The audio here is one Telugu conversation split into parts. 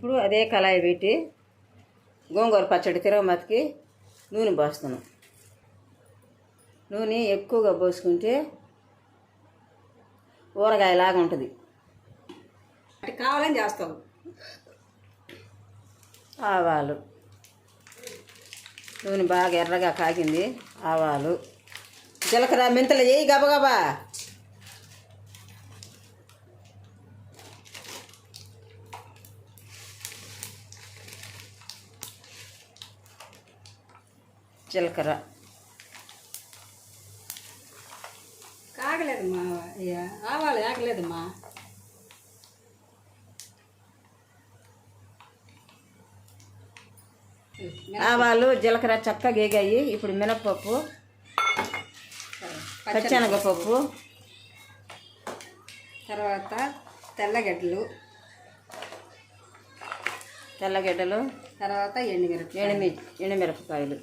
ఇప్పుడు అదే కళాయి పెట్టి గోంగూర పచ్చడి తిరగమతికి నూనె పోస్తున్నాం. నూనె ఎక్కువగా పోసుకుంటే ఊరగాయలాగా ఉంటుంది. అంటే కావాలని చేస్తాం. ఆవాలు. నూనె బాగా ఎర్రగా కాగింది. ఆవాలు. జీలకర్ర మెంతులు చేయి గబగబా. జీలకర్ర. కాగలేదమ్మా అయ్యా ఆవాలు ఆగలేదమ్మా. ఆవాలు జీలకర్ర చక్కగా గేగాయి ఇప్పుడు మినప్పప్పు పచ్చెనగపప్పు. తర్వాత తెల్లగడ్డలు. తెల్లగడ్డలు. తర్వాత ఎండుమిరపకాయ ఎండుమి ఎండుమిరపకాయలు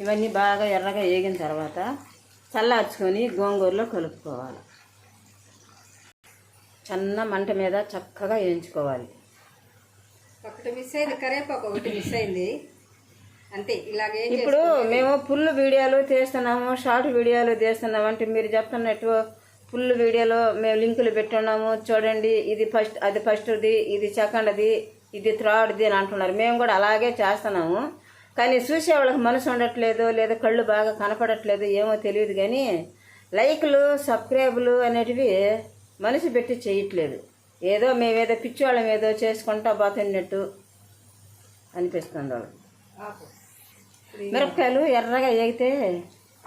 ఇవన్నీ బాగా ఎర్రగా వేగిన తర్వాత చల్లార్చుకొని గోంగూరలో కలుపుకోవాలి. సన్న మంట మీద చక్కగా వేయించుకోవాలి. ఒకటి మిస్ అయింది కరేపాకు ఒకటి మిస్ అయింది. అంతే ఇలాగే ఇప్పుడు మేము ఫుల్ వీడియోలు తీస్తున్నాము షార్ట్ వీడియోలు తీస్తున్నాము. అంటే మీరు చెప్తున్నట్టు ఫుల్ వీడియోలో మేము లింకులు పెట్టున్నాము. చూడండి ఇది ఫస్ట్ అది ఫస్ట్ది ఇది సెకండ్ది ఇది థర్డ్ది అని అంటున్నారు. మేము కూడా అలాగే చేస్తున్నాము. కానీ చూసే వాళ్ళకి మనసు ఉండట్లేదు లేదా కళ్ళు బాగా కనపడట్లేదు ఏమో తెలియదు కానీ లైక్లు సబ్స్క్రైబులు అనేటివి మనసు పెట్టి చేయట్లేదు. ఏదో మేమేదో పిచ్చివాళ్ళం ఏదో చేసుకుంటా పోతున్నట్టు అనిపిస్తుంది వాళ్ళు. మిరపకాయలు ఎర్రగా వేగితే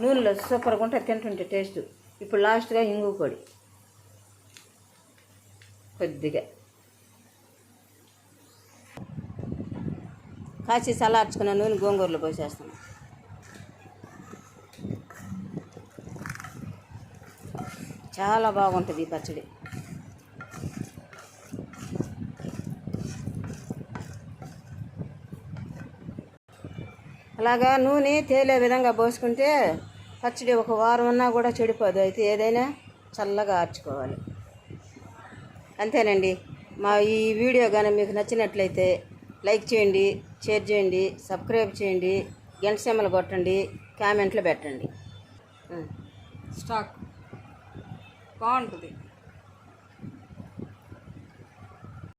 నూనెలో సూపర్గా ఉంటుంది తింటుంటే టేస్ట్. ఇప్పుడు లాస్ట్గా ఇంగు పొడి. కొద్దిగా. కాచి చల్లార్చుకున్న నూనె గోంగూరలో పోసేస్తాం. చాలా బాగుంటుంది ఈ పచ్చడి. అలాగా నూనె తేలే విధంగా పోసుకుంటే పచ్చడి ఒక వారం ఉన్నా కూడా చెడిపోదు. అయితే ఏదైనా చల్లగా ఆర్చుకోవాలి. అంతేనండి. మా ఈ వీడియో కానీ మీకు నచ్చినట్లయితే లైక్ చేయండి షేర్ చేయండి సబ్స్క్రైబ్ చేయండి గంట సెమ్మలు కొట్టండి కామెంట్లు పెట్టండి. స్టాక్ బాగుంటుంది.